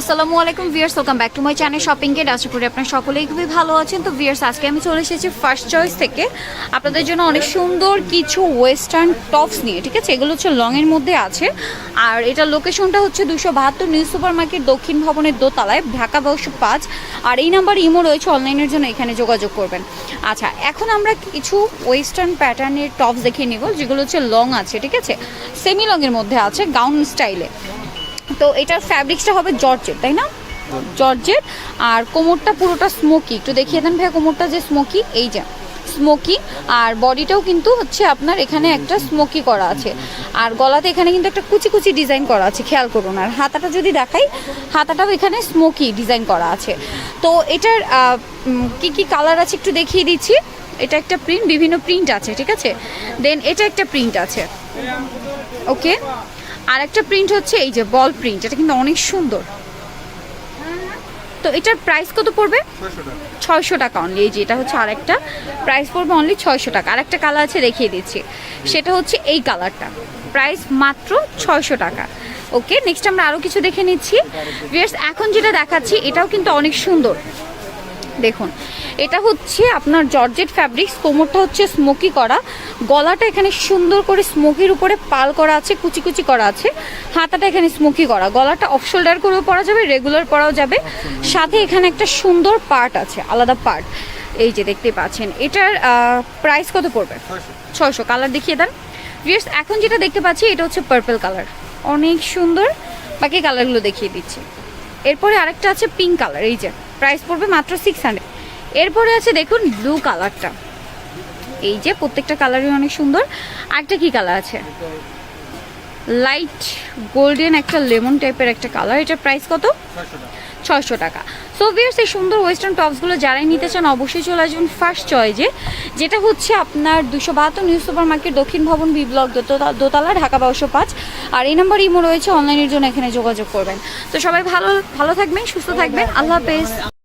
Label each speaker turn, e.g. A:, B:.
A: আসসালামু আলাইকুম viewers welcome back to my channel shopping gate আশা করি আপনারা সকলেই খুবই ভালো আছেন। তো ভিয়ার্স আজকে আমি চলে এসেছি ফার্স্ট চয়েস থেকে। আপনাদের জন্য অনেক সুন্দর কিছু ওয়েস্টার্ন টপস নিয়ে, ঠিক আছে? এগুলো হচ্ছে লংয়ের মধ্যে আছে। আর এটার লোকেশনটা হচ্ছে দুশো বাহাত্তর নিউ সুপার মার্কেট দক্ষিণ ভবনের দোতলায়, ঢাকা বারোশো পাঁচ। আর এই নাম্বার ইমো রয়েছে অনলাইনের জন্য, এখানে যোগাযোগ করবেন। আচ্ছা এখন আমরা কিছু ওয়েস্টার্ন প্যাটার্নের টপস দেখিয়ে নিব, যেগুলো হচ্ছে লং আছে, ঠিক আছে? সেমি লংয়ের মধ্যে আছে গাউন স্টাইলে তো এটার ফ্যাব্রিক্সটা হবে জর্জেট, তাই না? জর্জেট। আর কোমরটা পুরোটা স্মোকি একটু দেখিয়ে দেন ভাইয়া কোমরটা যে স্মোকি এই যে স্মোকি আর বডিটাও কিন্তু হচ্ছে আপনার এখানে একটা স্মোকি করা আছে। আর গলাতে এখানে কিন্তু একটা কুচি কুচি ডিজাইন করা আছে, খেয়াল করুন। আর হাতাটা যদি দেখাই, হাতাটাও এখানে স্মোকি ডিজাইন করা আছে। তো এটার কি কি কালার আছে একটু দেখিয়ে দিচ্ছি। এটা একটা প্রিন্ট বিভিন্ন প্রিন্ট আছে, ঠিক আছে? দেন এটা একটা প্রিন্ট আছে। ওকে আর একটা প্রিন্ট হচ্ছে এই যে বল প্রিন্ট এটা কিন্তু অনেক সুন্দর। তো এটার প্রাইস কত পড়বে? ছয়শো টাকা। অনলি এই যে এটা হচ্ছে আরেকটা। প্রাইস পড়বে অনলি ছয়শো টাকা। আরেকটা কালার আছে দেখিয়ে দিচ্ছি। সেটা হচ্ছে এই কালারটা প্রাইস মাত্র ছয়শো টাকা। ওকে নেক্সট আমরা আরও কিছু দেখে নিচ্ছি। ভিয়ার্স এখন যেটা দেখাচ্ছি এটাও কিন্তু অনেক সুন্দর। দেখুন, এটা হচ্ছে আপনার জর্জেট ফ্যাব্রিক্স কোমরটা হচ্ছে স্মোকি করা। গলাটা এখানে সুন্দর করে স্মোকির উপরে পাল করা আছে, কুচি কুচি করা আছে। হাতাটা এখানে স্মোকি করা। গলাটা অফ শোল্ডার করেও পরা যাবে রেগুলার পরাও যাবে। সাথে এখানে একটা সুন্দর পার্ট আছে, আলাদা পার্ট এই যে দেখতে পাচ্ছেন, এটার প্রাইস কত পড়বে? ছয়শো। কালার দেখিয়ে দেন। ভিয়ার্স এখন যেটা দেখতে পাচ্ছি, এটা হচ্ছে পার্পল কালার অনেক সুন্দর। বাকি কালারগুলো দেখিয়ে দিচ্ছি। এরপরে আরেকটা আছে পিঙ্ক কালার এই যে। প্রাইস পড়বে মাত্র সিক্স হান্ড্রেড এরপরে আছে দেখুন ব্লু কালারটা এই যে প্রত্যেকটা কালারই অনেক সুন্দর। আরেকটা কি কালার আছে? লাইট গোল্ডেন একটা লেমন টাইপের একটা কালার। এটার প্রাইস কত? ছয়শো টাকা। সো ভিয়ার্স এই সুন্দর ওয়েস্টার্ন টপসগুলো যারাই নিতে চান, অবশ্যই চলে আসবেন ফার্স্ট চয়েজে যেটা হচ্ছে আপনার দুশো বাহাত্তর নিউজ সুপার মার্কেট দক্ষিণ ভবন বি ব্লক দোতলা- ঢাকা বারোশো পাঁচ। আর এই নাম্বার ইমো রয়েছে অনলাইনের জন্য এখানে যোগাযোগ করবেন। তো সবাই ভালো ভালো থাকবেন, সুস্থ থাকবেন। আল্লাহ হাফেজ।